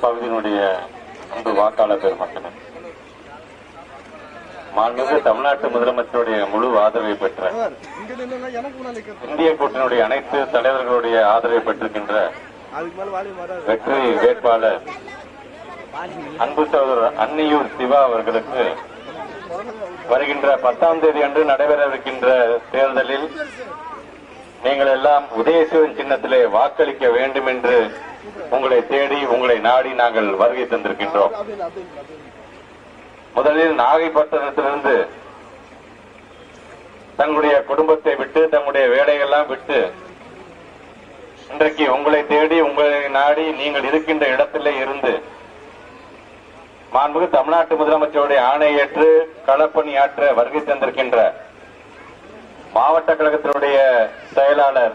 பகுதியினுடைய அன்பு வாக்காளர் பெருமக்களே மாண்புமிகு தமிழ்நாட்டு முதலமைச்சருடைய முழு ஆதரவை பெற்ற இந்திய கூட்டணியுடைய அனைத்து தலைவர்களுடைய ஆதரவை பெற்றிருக்கின்ற வெற்றி வேட்பாளர் அன்பு சகோதரர் அன்னியூர் சிவா அவர்களுக்கு வருகின்ற பத்தாம் தேதி அன்று நடைபெறவிருக்கின்ற தேர்தலில் நீங்கள் எல்லாம் உதயசிவன் சின்னத்திலே வாக்களிக்க வேண்டும் என்று உங்களை தேடி உங்களை நாடி நாங்கள் வருகை தந்திருக்கின்றோம். முதலில் நாகைப்பட்டினத்திலிருந்து தங்களுடைய குடும்பத்தை விட்டு தங்களுடைய வேலையெல்லாம் விட்டு இன்றைக்கு உங்களை தேடி உங்களை நாடி நீங்கள் இருக்கின்ற இடத்திலே இருந்து மாண்புமிகு தமிழ்நாட்டு முதலமைச்சருடைய ஆணையேற்று களப்பணியாற்ற வருகை தந்திருக்கின்ற மாவட்ட கழகத்தினுடைய செயலாளர்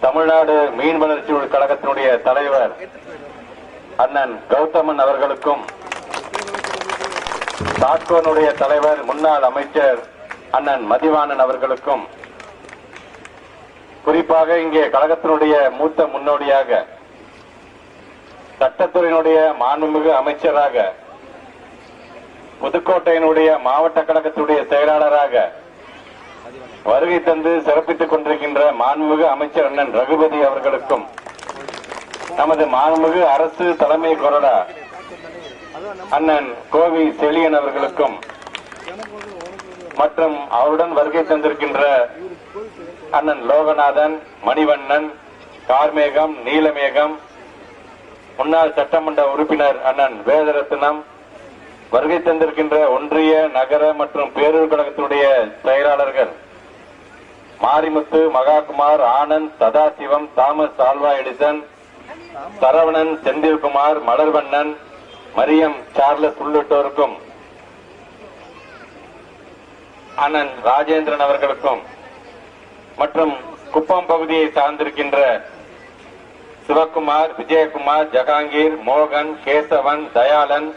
தமிழ்நாடு மீன் வளர்ச்சி கழகத்தினுடைய தலைவர் அண்ணன் கௌதமன் அவர்களுக்கும் தாட்கோனுடைய தலைவர் முன்னாள் அமைச்சர் அண்ணன் மதிவாணன் அவர்களுக்கும் குறிப்பாக இங்கே கழகத்தினுடைய மூத்த முன்னோடியாக சட்டத்துறையினுடைய மாண்புமிகு அமைச்சராக புதுக்கோட்டையினுடைய மாவட்ட கழகத்துடைய செயலாளராக வருகை தந்து சிறப்பித்துக் கொண்டிருக்கின்ற மாண்புமிகு அமைச்சர் அண்ணன் ரகுபதி அவர்களுக்கும் நமது மாண்புமிகு அரசு தலைமை கொறடா அண்ணன் கோவி செழியன் அவர்களுக்கும் மற்றும் அவருடன் வருகை தந்திருக்கின்ற அண்ணன் லோகநாதன் மணிவண்ணன் கார்மேகம் நீலமேகம் முன்னாள் சட்டமன்ற உறுப்பினர் அண்ணன் வேதரத்னம் வருகை தந்திருக்கின்ற ஒன்றிய நகர மற்றும் பேரூர் கழகத்தினுடைய செயலாளர்கள் Marimuthu Mahakumar Anand Sadasivam Thomas Alva Edison Saravanan Senthilkumar Malarvannan Mariam Charles உள்ளிட்டோருக்கும் அண்ணன் ராஜேந்திரன் அவர்களுக்கும் மற்றும் குப்பம் பகுதியை சார்ந்திருக்கின்ற சிவகுமார் விஜயகுமார் ஜகாங்கீர் மோகன் கேசவன் தயாளன்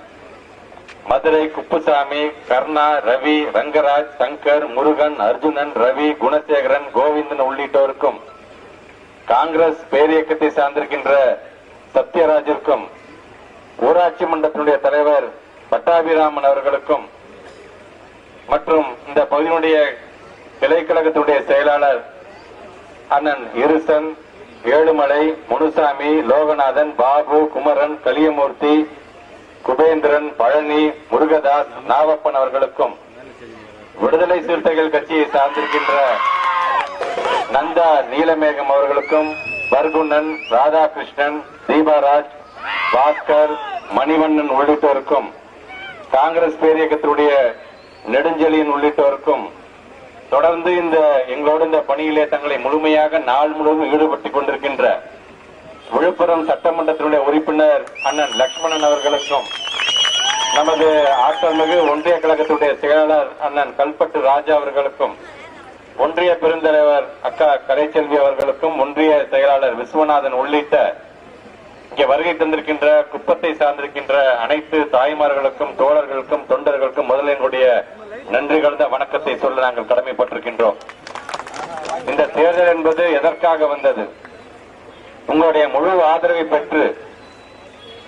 மதுரை குப்புசாமி கர்ணா ரவி ரங்கராஜ் சங்கர் முருகன் அர்ஜுனன் ரவி குணசேகரன் கோவிந்தன் உள்ளிட்டோருக்கும் காங்கிரஸ் பேரியக்கத்தை சார்ந்திருக்கின்ற சத்யராஜிற்கும் ஊராட்சி மன்றத்தினுடைய தலைவர் பட்டாபிராமன் அவர்களுக்கும் மற்றும் இந்த பகுதியினுடைய கிளைக்கழகத்தினுடைய செயலாளர் அண்ணன் இருசன் ஏழுமலை முனுசாமி லோகநாதன் பாபு குமரன் கலியமூர்த்தி குபேந்திரன் பழனி முருகதாஸ் நாவப்பன் அவர்களுக்கும் விடுதலை சிறுத்தைகள் கட்சியை சார்ந்திருக்கின்ற நந்தா நீலமேகம் அவர்களுக்கும் பர்குணன் ராதாகிருஷ்ணன் தீபாராஜ் பாஸ்கர் மணிவண்ணன் உள்ளிட்டோருக்கும் காங்கிரஸ் பேரியக்கத்தினுடைய நெடுஞ்செழியன் உள்ளிட்டோருக்கும் தொடர்ந்து இந்த எங்களோடு இந்த பணியிலே தங்களை முழுமையாக நாள் முழுவதும் ஈடுபட்டுக் கொண்டிருக்கின்ற விழுப்புரம் சட்டமன்றத்தினுடைய உறுப்பினர் அண்ணன் லட்சுமணன் அவர்களுக்கும் நமது ஆற்றல்மிகு ஒன்றிய கழகத்துடைய செயலாளர் அண்ணன் கல்பட்டு ராஜா அவர்களுக்கும் ஒன்றிய பெருந்தலைவர் அக்கா கலைச்செல்வி அவர்களுக்கும் ஒன்றிய செயலாளர் விஸ்வநாதன் உள்ளிட்ட இங்கே வருகை தந்திருக்கின்ற குப்பத்தை சார்ந்திருக்கின்ற அனைத்து தாய்மார்களுக்கும் தோழர்களுக்கும் தொண்டர்களுக்கும் முதல்ல எங்களுடைய நன்றி கலந்த வணக்கத்தை சொல்ல நாங்கள் கடமைப்பட்டிருக்கின்றோம். இந்த தேர்தல் என்பது எதற்காக வந்தது? உங்களுடைய முழு ஆதரவை பெற்று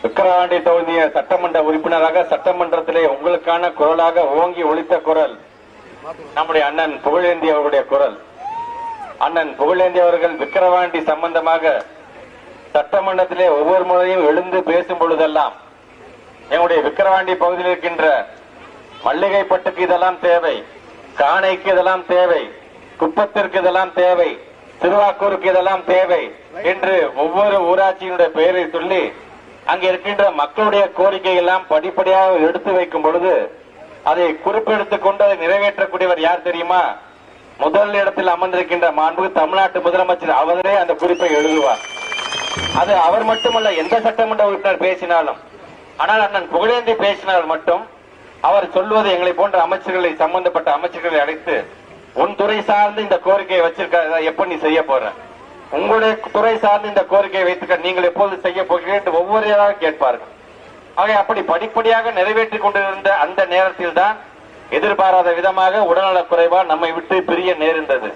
விக்கிரவாண்டி தொகுதிய சட்டமன்ற உறுப்பினராக சட்டமன்றத்திலே உங்களுக்கான குரலாக ஓங்கி ஒழித்த குரல் நம்முடைய அண்ணன் புகழேந்தி அவருடைய குரல். அண்ணன் புகழேந்தி அவர்கள் விக்கிரவாண்டி சம்பந்தமாக சட்டமன்றத்திலே ஒவ்வொரு முறையும் எழுந்து பேசும் பொழுதெல்லாம் எங்களுடைய விக்கிரவாண்டி பகுதியில் இருக்கின்ற மல்லிகைப்பட்டுக்கு இதெல்லாம் தேவை காணைக்கு இதெல்லாம் தேவை குப்பத்திற்கு இதெல்லாம் தேவை திருவாக்கூருக்கு இதெல்லாம் தேவை என்று ஒவ்வொரு ஊராட்சியினுடைய பெயரை சொல்லி அங்கே இருக்கின்ற மக்களுடைய கோரிக்கை எல்லாம் படிப்படியாக எடுத்து வைக்கும் பொழுது அதை குறிப்பெடுத்துக் கொண்டு அதை நிறைவேற்றக்கூடியவர் யார் தெரியுமா? முதல் இடத்தில் அமர்ந்திருக்கின்ற மாண்பு தமிழ்நாட்டு முதலமைச்சர் அவரே அந்த குறிப்பை எழுதுவார். அது அவர் மட்டுமல்ல எந்த சட்டமன்ற உறுப்பினர் பேசினாலும் ஆனால் அண்ணன் புகழேந்தி பேசினால் மட்டும் அவர் சொல்வது எங்களை போன்ற அமைச்சர்களை சம்பந்தப்பட்ட அமைச்சர்களை அழைத்து உன் துறை சார்ந்து இந்த கோரிக்கையை வச்சிருக்க எப்ப நீ செய்ய போற? உங்களுடைய துறை சார்ந்து இந்த கோரிக்கையை வைத்துக்க நீங்கள் எப்போது செய்ய போகிறீர்கள் ஒவ்வொருவராக கேட்பார்கள். ஆக அப்படி படிப்படியாக நிறைவேற்றிக் கொண்டிருந்த அந்த நேரத்தில் தான் எதிர்பாராத விதமாக உடல்நலக் குறைவா நம்மை விட்டு பிரிய நேர்ந்தது.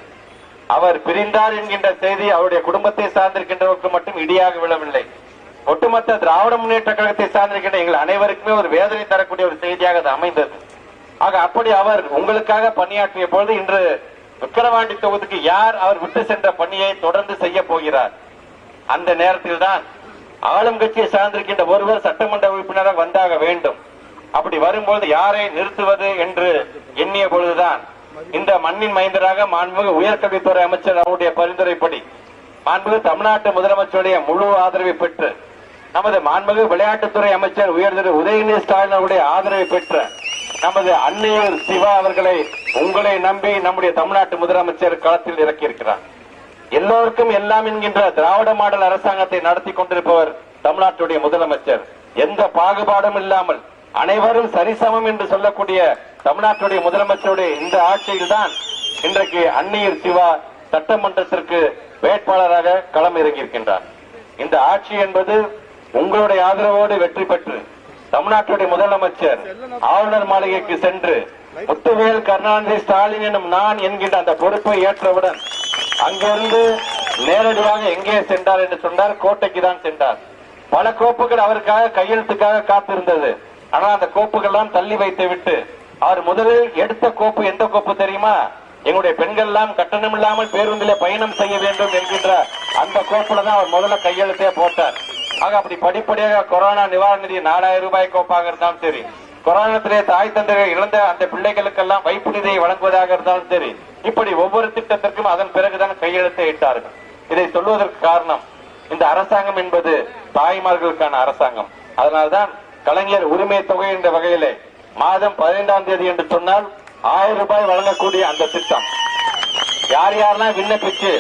அவர் பிரிந்தார் என்கின்ற செய்தி அவருடைய குடும்பத்தை சார்ந்திருக்கின்றவருக்கு மட்டும் இடியாக விழவில்லை. ஒட்டுமொத்த திராவிட முன்னேற்ற கழகத்தை சார்ந்திருக்கின்ற எங்கள் அனைவருக்குமே ஒரு வேதனை தரக்கூடிய ஒரு செய்தியாக அது அமைந்தது. ஆக அப்படி அவர் உங்களுக்காக பணியாற்றிய பொழுது இன்று விக்கிரவாண்டி தொகுதிக்கு யார் அவர் விட்டு சென்ற பணியை தொடர்ந்து செய்ய போகிறார்? அந்த நேரத்தில் தான் ஆளும் கட்சியை சார்ந்திருக்கின்ற ஒருவர் சட்டமன்ற உறுப்பினராக வந்தாக வேண்டும். அப்படி வரும்போது யாரை நிறுத்துவது என்று எண்ணிய பொழுதுதான் இந்த மண்ணின் மைந்தராக மாண்புமிகு உயர்கல்வித்துறை அமைச்சர் அவருடைய பரிந்துரைப்படி மாண்புமிகு தமிழ்நாட்டு முதலமைச்சருடைய முழு ஆதரவை பெற்று நமது மாண்புமிகு விளையாட்டுத்துறை அமைச்சர் உயர்திரு உதயநிதி ஸ்டாலின் அவருடைய ஆதரவை பெற்ற நமது அன்னையர் சிவா அவர்களை உங்களை நம்பி நம்முடைய தமிழ்நாட்டு முதலமைச்சர் களத்தில் இறக்கியிருக்கிறார். எல்லோருக்கும் எல்லாம் என்கின்ற திராவிட மாடல் அரசாங்கத்தை நடத்தி கொண்டிருப்பவர் தமிழ்நாட்டுடைய முதலமைச்சர். எந்த பாகுபாடும் இல்லாமல் அனைவரும் சரிசமம் என்று சொல்லக்கூடிய தமிழ்நாட்டுடைய முதலமைச்சருடைய இந்த ஆட்சியில் தான் இன்றைக்கு அந்நீர் சிவா சட்டமன்றத்திற்கு வேட்பாளராக களம் இறங்கியிருக்கின்றார் இந்த ஆட்சி என்பது உங்களுடைய ஆதரவோடு வெற்றி பெற்று தமிழ்நாட்டுடைய முதலமைச்சர் ஆளுநர் மாளிகைக்கு சென்று முத்துவேல் கருணாநிதி ஸ்டாலின் எனும் நான் என்கின்ற அந்த பொறுப்பை ஏற்றவுடன் அங்கிருந்து நேரடியாக எங்கே சென்றார் என்று சொன்னார். கோட்டைக்கு தான் சென்றார். பல கோப்புகள் அவருக்காக கையெழுத்துக்காக காத்திருந்தது. ஆனால் அந்த கோப்புகள் எல்லாம் தள்ளி வைத்து விட்டு அவர் முதலில் எடுத்த கோப்பு எந்த கோப்பு தெரியுமா? எங்களுடைய பெண்கள் எல்லாம் கட்டணம் இல்லாமல் பேருந்திலே பயணம் செய்ய வேண்டும் என்கின்ற அந்த கோப்புல தான் அவர் முதல்ல கையெழுத்தே போட்டார். ஆக அப்படி படிப்படியாக கொரோனா நிவாரண நிதி நாலாயிரம் ரூபாய் கோப்பாக இருந்தாலும் சரி கொரோனாத்திலே தாய் தந்தைகள் இழந்த அந்த பிள்ளைகளுக்கெல்லாம் வைப்பு நிதியை வழங்குவதாக இருந்தாலும் சரி இப்படி ஒவ்வொரு திட்டத்திற்கும் அதன் பிறகுதான் கையெழுத்தை இட்டார்கள். இதை சொல்வதற்கு காரணம் இந்த அரசாங்கம் என்பது தாய்மார்களுக்கான அரசாங்கம். அதனால்தான் கலைஞர் உரிமை தொகை என்ற வகையிலே மாதம் பதினைந்தாம் தேதி என்று சொன்னால் ஆயிரம் ரூபாய் வழங்கக்கூடிய அந்த திட்டம். யார் யாரெல்லாம் விண்ணப்பிச்சு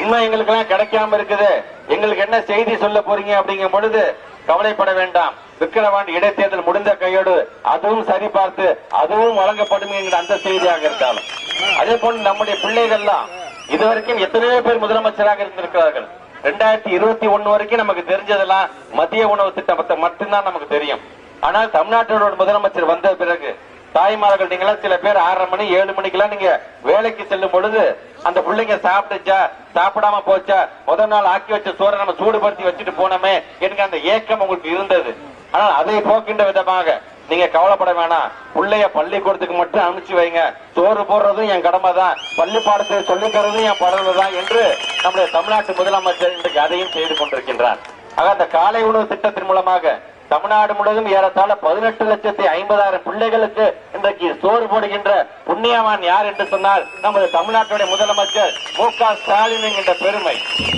இன்னும் எங்களுக்கு எல்லாம் கிடைக்காம இருக்குது எங்களுக்கு என்ன செய்தி சொல்ல போறீங்க அப்படிங்கும் பொழுது கவலைப்பட வேண்டாம். விக்கிரவாண்டி இடைத்தேர்தல் முடிந்த கையோடு அதுவும் சரி பார்த்து அதுவும் வழங்கப்படும் என்கிற அந்த செய்தியாக இருந்தாலும். அதே போன்று நம்முடைய பிள்ளைகள்லாம் இதுவரைக்கும் எத்தனையோ பேர் முதலமைச்சராக இருந்திருக்கிறார்கள். ரெண்டாயிரத்தி இருபத்தி ஒண்ணு வரைக்கும் நமக்கு தெரிஞ்சதெல்லாம் மதிய உணவு திட்டத்தை மட்டும்தான் நமக்கு தெரியும். ஆனால் தமிழ்நாட்டோட முதலமைச்சர் வந்த பிறகு தாய்மார்கள் நீங்களாம் சில பேர் ஆறரை மணி ஏழு மணிக்கெல்லாம் நீங்க வேலைக்கு செல்லும் பொழுது அந்த பிள்ளைங்க சாப்பிட்டுச்சா சாப்பிடாம போச்சா முதல் நாள் ஆக்கி வச்ச சோறை நம்ம சூடுபடுத்தி வச்சுட்டு போனோமே எனக்கு அந்த ஏக்கம் உங்களுக்கு இருந்தது. ஆனால் அதை போக்கின்ற விதமாக நீங்க கவலைப்பட வேணாம். பிள்ளைய பள்ளிக்கூடத்துக்கு மட்டும் அனுப்பிச்சு வைங்க. சோறு போடுறதும் என் கடமை தான். பள்ளி பாடத்தை சொல்லித் என் படகு தான் என்று நம்முடைய தமிழ்நாட்டு முதலமைச்சர் இன்றைக்கு அதையும் செய்து கொண்டிருக்கின்றார். ஆக அந்த காலை உணவு திட்டத்தின் மூலமாக தமிழ்நாடு முழுவதும் ஏறத்தாழ பதினெட்டு லட்சத்தி ஐம்பதாயிரம் பிள்ளைகளுக்கு இன்றைக்கு சோறு போடுகின்ற புண்ணியவான் யார் என்று சொன்னால் நமது தமிழ்நாட்டுடைய முதலமைச்சர் மு க ஸ்டாலின் என்கின்ற பெருமை.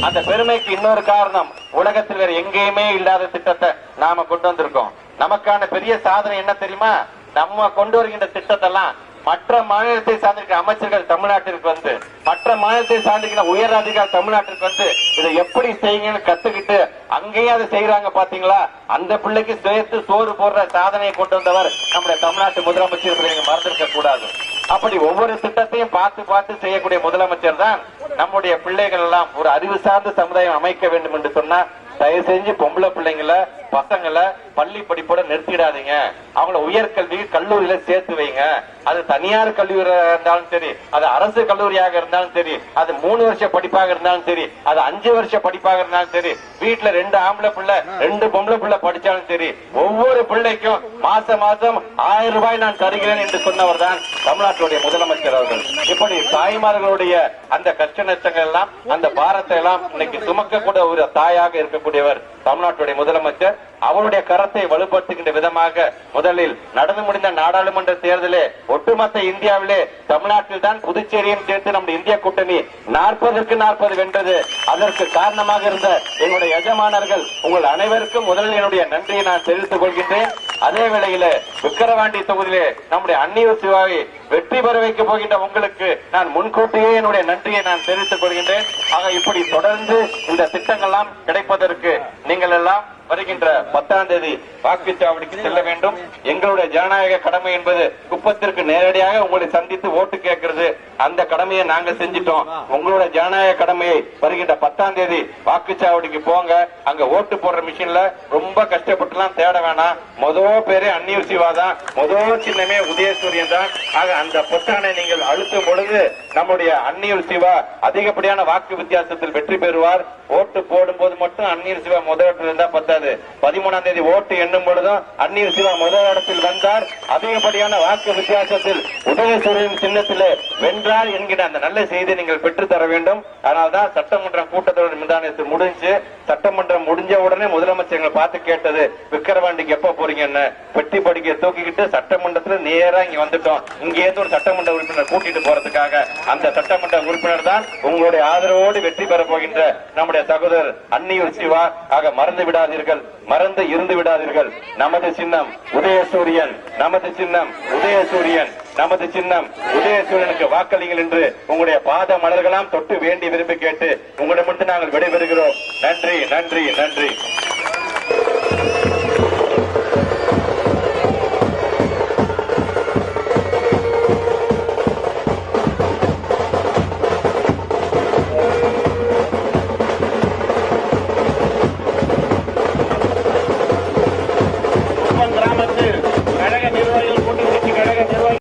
அந்த பெருமைக்கு இன்னொரு காரணம் உலகத்தில் வேற எங்கேயுமே இல்லாத திட்டத்தை நாம கொண்டு வந்திருக்கோம். நமக்கான பெரிய சாதனை என்ன தெரியுமா? நம்ம கொண்டு வருகின்ற திட்டத்தெல்லாம் மற்ற மாநிலத்தை சார்ந்திருக்கிற அமைச்சர்கள் தமிழ்நாட்டிற்கு வந்து மற்ற மாநிலத்தை சார்ந்திருக்கிற உயர் அதிகாரி தமிழ்நாட்டிற்கு வந்து இதை எப்படி செய்யுங்கன்னு கத்துக்கிட்டு அங்கேயே அதை செய்யறாங்க பாத்தீங்களா? அந்த பிள்ளைக்கு சேர்த்து சோறு போடுற சாதனையை கொண்டு வந்தவர் நம்முடைய தமிழ்நாட்டு முதலமைச்சர் நீங்க மறந்திருக்க கூடாது. அப்படி ஒவ்வொரு திட்டத்தையும் பார்த்து பார்த்து செய்யக்கூடிய முதலமைச்சர் தான் நம்முடைய பிள்ளைகள் எல்லாம் ஒரு அறிவு சார்ந்த சமுதாயம் அமைக்க வேண்டும் என்று சொன்னா தயவு செஞ்சு பொம்பளை பிள்ளைங்கள பசங்களை பள்ளி படிப்போட நிறுத்திடாதீங்க. அவங்கள உயர்கல்வி கல்லூரியில சேர்த்து வைங்க. அது தனியார் கல்லூரியா இருந்தாலும் சரி அது அரசு கல்லூரியாக இருந்தாலும் சரி அது மூணு வருஷ படிப்பாக இருந்தாலும் சரி அது அஞ்சு வருஷ படிப்பாக இருந்தாலும் சரி வீட்டுல ரெண்டு ஆம்பளை பிள்ளை ரெண்டு பொம்பளை பிள்ளை படிச்சாலும் சரி ஒவ்வொரு பிள்ளைக்கும் மாச மாசம் ஆயிரம் ரூபாய் நான் தருகிறேன் என்று சொன்னவர் தான் தமிழ்நாட்டுடைய முதலமைச்சர் அவர்கள். இப்படி தாய்மார்களுடைய அந்த கஷ்ட நஷ்டங்கள் எல்லாம் அந்த பாரத்தை எல்லாம் இன்னைக்கு சுமக்கக்கூடிய ஒரு தாயாக இருக்கக்கூடிய இருக்கக்கூடியவர் தமிழ்நாட்டுடைய முதலமைச்சர் அவருடைய கரத்தை வலுப்படுத்துகின்ற விதமாக முதலில் நடந்து முடிந்த நாடாளுமன்ற தேர்தலே ஒட்டுமொத்த இந்தியாவிலே தமிழ்நாட்டில் தான் புதுச்சேரியும் சேர்த்து நம்முடைய இந்திய கூட்டணி நாற்பதற்கு நாற்பது வென்றது. அதற்கு காரணமாக இருந்த எங்களுடைய எஜமானர்கள் உங்கள் அனைவருக்கும் முதலில் என்னுடைய நன்றியை நான் தெரிவித்துக் கொள்கின்றேன். அதே வேளையில விக்கிரவாண்டி தொகுதியிலே நம்முடைய அந்நிய சிவாவை வெற்றி பெற வைக்கப் போகின்ற உங்களுக்கு நான் முன்கூட்டியே என்னுடைய நன்றியை நான் தெரிவித்துக் கொள்கின்றேன். ஆக இப்படி தொடர்ந்து இந்த திட்டங்கள்லாம் கிடைப்பதற்கு நீங்கள் எல்லாம் வருகின்ற பத்தாம் தேதி வாக்குச்சாவடிக்கு செல்ல வேண்டும். எங்களுடைய ஜனநாயக கடமை என்பது குப்பத்திற்கு நேரடியாக உங்களை சந்தித்து ஓட்டு கேட்கிறது. அந்த கடமையை நாங்க செஞ்சிட்டோம். உங்களோட ஜனநாயக கடமையை வருகின்ற பத்தாம் தேதி வாக்குச்சாவடிக்கு போங்க. அங்க ஓட்டு போடுற மிஷின்ல ரொம்ப கஷ்டப்பட்டு எல்லாம் தேட வேணாம். முதல் பேரே அந்நியூர் சிவா தான். முதல் சின்னமே உதயசூரியன் தான். ஆக அந்த பொத்தானை நீங்கள் அழுத்தும் பொழுது நம்முடைய அந்நியூர் சிவா அதிகப்படியான வாக்கு வித்தியாசத்தில் வெற்றி பெறுவார். ஓட்டு போடும் போது மட்டும் அந்நியூர் சிவா முதல் இருந்தா இருந்தா பத்தாது பதிமூணாம் தேதி ஓட்டு எண்ணும் பொழுதும் அந்நீர் சிவா முதல் இடத்தில் வந்தார். அதிகப்படியான வாக்கு வித்தியாசத்தில் உதயசூரியன் சின்னத்திலே வென்றார் என்கிற அந்த நல்ல செய்தியை நீங்கள் பெற்று தர வேண்டும். அதனால்தான் சட்டமன்ற கூட்டத்தொடர் முந்தானத்து முடிஞ்சு சட்டமன்றம் முடிஞ்ச உடனே முதலமைச்சர் எங்களை பார்த்து கேட்டது விக்கிரவாண்டிக்கு எப்ப போறீங்கன்னு? பெட்டி படிக்க தூக்கிக்கிட்டு சட்டமன்றத்துல நேரா இங்க வந்துட்டோம். இங்க இருந்து ஒரு சட்டமன்ற உறுப்பினர் கூட்டிட்டு போறதுக்காக. அந்த சட்டமன்ற உறுப்பினர் தான் உங்களுடைய ஆதரவோடு வெற்றி பெற போகின்ற நம்முடைய சகோதரர் அன்னியூர் சிவா. ஆக மறந்து விடாதீர்கள். மறந்து இருந்து விடாதீர்கள். நமது சின்னம் உதயசூரியன். நமது சின்னம் உதயசூரியன். நமது சின்னம் உதயசூரியனுக்கு வாக்களிங்கள் என்று உங்களுடைய பாத மலர்களாம் தொட்டு வேண்டி விரும்பி கேட்டு உங்களிடமிருந்து நாங்கள் விடைபெறுகிறோம். நன்றி நன்றி நன்றி.